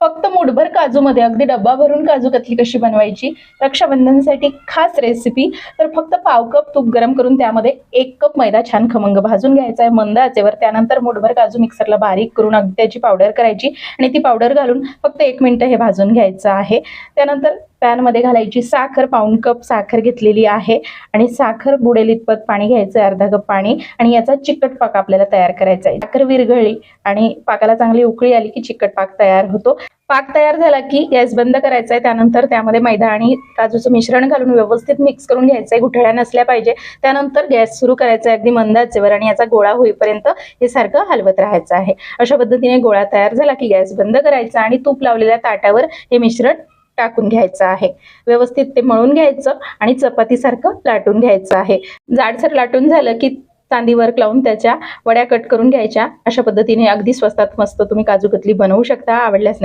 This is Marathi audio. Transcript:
फक्त मुठभर काजूमध्ये अगदी डब्बा भरून काजू कतली कशी बनवायची? रक्षाबंधनसाठी खास रेसिपी तर फक्त पाव कप तूप गरम करून त्यामध्ये एक कप मैदा छान खमंग भाजून घ्यायचा आहे. मंद आचेवर त्यानंतर मुठभर काजू मिक्सरला बारीक करून अगदी त्याची पावडर करायची आणि ती पावडर घालून फक्त एक मिनटं हे भाजून घ्यायचं आहे. त्यानंतर पॅनमध्ये घालायची साखर पाऊण कप साखर घेतलेली आहे. आणि साखर बुडेल इतपत पाणी घ्यायचं अर्धा कप पाणी. आणि याचा चिकट पाक आपल्याला तयार करायचा आहे साखर विरघळली आणि पाकाला चांगली उकळी आली की चिकट पाक तयार होतो. पाक तयार झाला की गॅस बंद करायचा आहे त्यानंतर त्यामध्ये मैदा आणि काजूचं मिश्रण घालून व्यवस्थित मिक्स करून घ्यायचं आहे गुठळ्या नसल्या पाहिजे. त्यानंतर गॅस सुरू करायचा आहे अगदी मंदाचेवर आणि याचा गोळा होईपर्यंत हे सारखं हलवत राहायचं आहे. अशा पद्धतीने गोळा तयार झाला की गॅस बंद करायचा आणि तूप लावलेल्या ताटावर हे मिश्रण टाकून घ्यायचं आहे. व्यवस्थित ते मळून घ्यायचं आणि चपातीसारखं लाटून घ्यायचं आहे. जाडसर लाटून झालं की चांदीवर लावून त्याच्या वड्या कट करून घ्यायच्या. अशा पद्धतीने अगदी स्वस्तात मस्त तुम्ही काजू कतली बनवू शकता. आवडल्यास